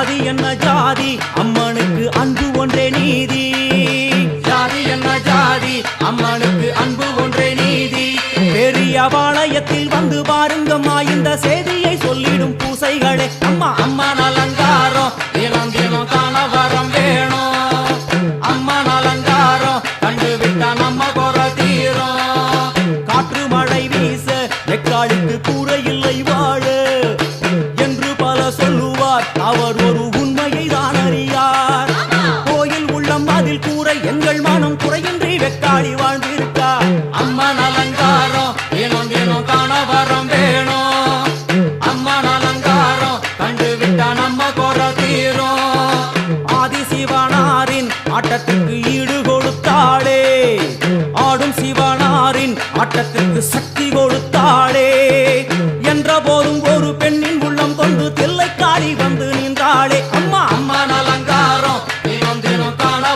ஜாதி என்ன ஜாதி? அம்மனுக்கு அன்பு ஒன்றே நீதி. ஜாதி என்ன ஜாதி? அம்மனுக்கு அன்பு ஒன்றே நீதி. பெரிய பாளையத்தில் வந்து பாருங்கம்மா இந்த செய்தியை சொல்லிடும் பூசைகளே. அம்மா அம்மா அலங்காரம் தினம் தினம் காண வரம் வேணும். அம்மா அலங்காரம் கண்டு விட்டா நம்ம குறை தீரும். காற்று மழை வீச வெக்காளுக்கு கூற இல்லை வாழ. அவர் ஒரு உண்மையை தான் அறியார். கோயில் உள்ளம் அதில் கூரை எங்கள் மனம் குறையின்றி வெக்காளி வாழ்ந்திருக்கார். அம்மன் அலங்காரம் தினம் தினம் காண வரம் வேணும். அம்மன் அலங்காரம் கண்டு விட்டா நம்ம குறை தீரும். ஆதி சிவனாரின் ஆட்டத்திற்கு ஈடு கொடுத்தாளே. ஆடும் சிவனாரின் ஆட்டத்திற்கு சக்தி கொடுத்தாளே. என்ற போதும்